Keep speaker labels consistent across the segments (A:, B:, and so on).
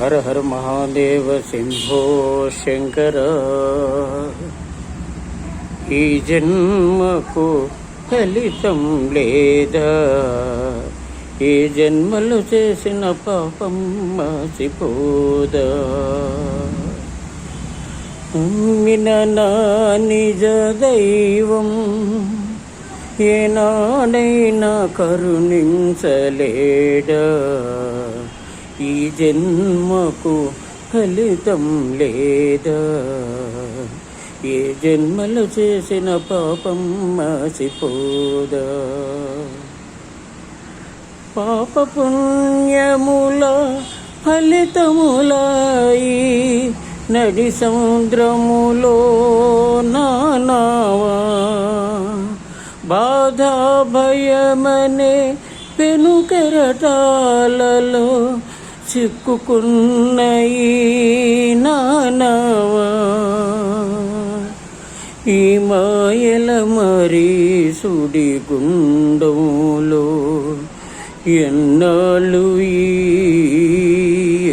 A: హర హర మహాదేవ सिंभो శంకర ఈ జన్మకు ఫలితం లేదా ఈ జన్మలు చేసిన పాపం మాసిపోదా అమ్మిన నా నిజ దైవం ఏనాడైనా కరుణించలేడా ఈ జన్మకు ఫలితం లేదా? ఏ జన్మలు చేసిన పాపం మసిపోదా పాప పుణ్యముల ఫలితములాయి నడి సముద్రములో నానావా? బాధ భయమనే పెనుకెరటాలలో చిక్కుకున్న నానవా? ఈ మాయల మరి సుడి గుండములో ఎన్నాళ్ళు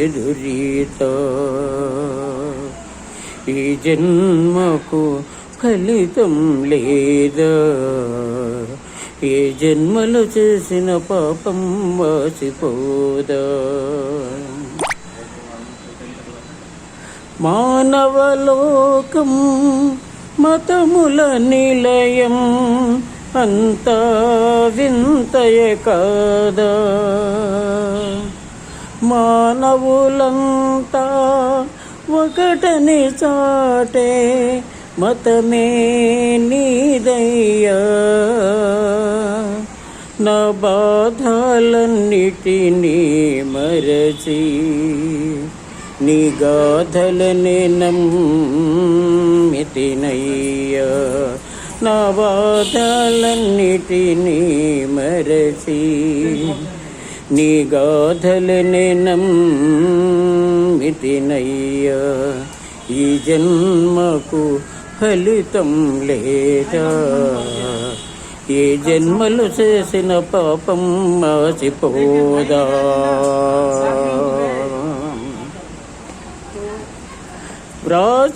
A: ఎదురీత? ఈ జన్మకు ఫలితం లేదా? ఏ జన్మలు చేసిన పాపం వాసిపోదా మానవలోకం మతముల నిలయం అంతా వింతయ కాదా? మానవులంతా ఒకటని చాటే మతమే నీదై బాధలన్నిటినీ మరచి నీ గాథలనే నమ్మితినయ్యా. నా బాధలన్నిటినీ మరచి నీ గాథలనే నమ్మితినయ్యా. ఈ జన్మకు ఫలితం లేదా? ఏ జన్మలు చేసిన పాపం మాసిపోదా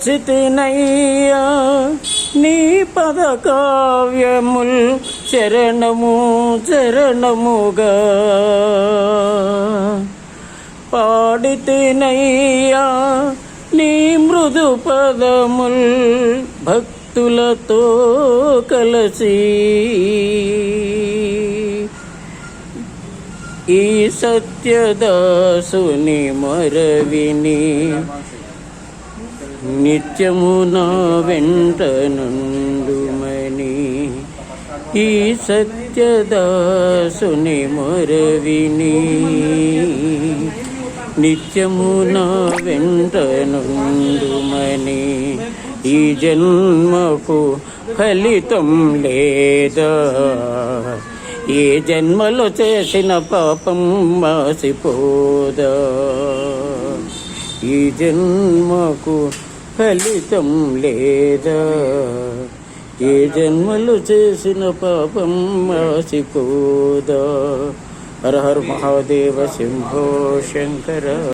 A: వ్రాసితినయ్యా నీ పద కావ్యముల్ చరణము చరణముగా. పాడితినయ్యా నీ మృదు పదముల్ భక్తులతో కలసి ఈ సత్యదాసుని మరవిని నిత్యము నా వెంట నుండుమని ఈ సత్యదాసుని మరవిని నిత్యము నా వెంట నుండుమని ఈ జన్మకు ఫలితం లేదా? ఏ జన్మలో చేసిన పాపం మాసిపోదా? ఈ జన్మకు ఫలితం లేదా? ఏ జన్మలు చేసిన పాపం మాసిపోదా? హర హర మహాదేవ శంభో శంకర